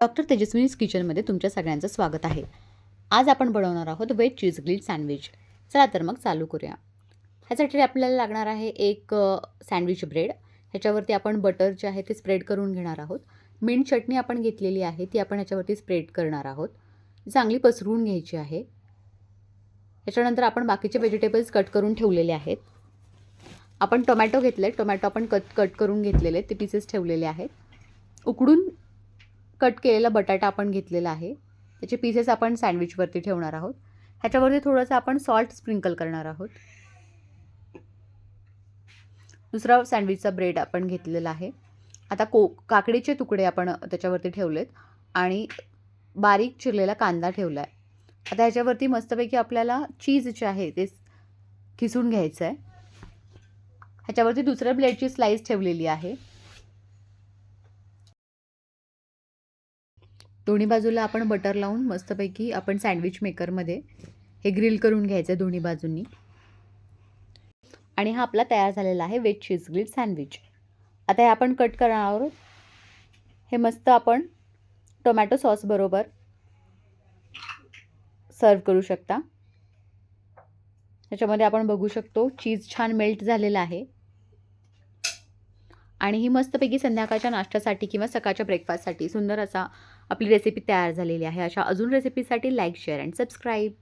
Doctor Tejaswini's किचनमध्ये तुमच्या सगळ्यांचं स्वागत आहे. आज आपण बनवणार आहोत वेज चीज ग्रिल सँडविच. चला तर मग चालू करूया. ह्यासाठी आपल्याला लागणार आहे एक सँडविच ब्रेड. ह्याच्यावरती आपण बटर जे आहे ते स्प्रेड करून घेणार आहोत. मिंट चटणी आपण घेतलेली आहे ती आपण ह्याच्यावरती स्प्रेड करणार आहोत. चांगली पसरून घ्यायची आहे. ह्याच्यानंतर आपण बाकीचे व्हेजिटेबल्स कट करून ठेवलेले आहेत. आपण टोमॅटो घेतले टोमॅटो आपण कट कट करून घेतलेले ते पीसेस ठेवलेले आहेत. उकडून कट केलेला बटाटा आपण घेतलेला आहे. त्याचे पीसेस आपण सँडविचवरती ठेवणार आहोत. ह्याच्यावरती थोडंसं आपण सॉल्ट स्प्रिंकल करणार आहोत. दुसरा सँडविचचा ब्रेड आपण घेतलेला आहे. आता को काकडीचे तुकडे आपण त्याच्यावरती ठेवलेत. आणि बारीक चिरलेला कांदा ठेवला आहे आता ह्याच्यावरती मस्तपैकी आपल्याला चीज जे आहे ते खिसून घ्यायचं आहे ह्याच्यावरती दुसऱ्या ब्लेडची स्लाईस ठेवलेली आहे. दोन्ही बाजूला आपण बटर लावून मस्तपैकी आपण सँडविच मेकरमध्ये हे ग्रिल करून घ्यायचं आहे दोन्ही बाजूंनी. आणि हा आपला तयार झालेला आहे वेज चीज ग्रिल सँडविच. आता हे आपण कट करणार आहोत. हे मस्त आपण टोमॅटो सॉसबरोबर सर्व करू शकता. त्याच्यामध्ये आपण बघू शकतो चीज छान मेल्ट झालेला आहे. आणि ही मस्तपैकी संध्याकाळच्या नाश्त्यासाठी किंवा सकाळच्या ब्रेकफास्टसाठी सुंदर असा आपली रेसिपी तयार झालेली आहे. अशा अजून रेसिपीसाठी लाईक शेअर अँड सबस्क्राईब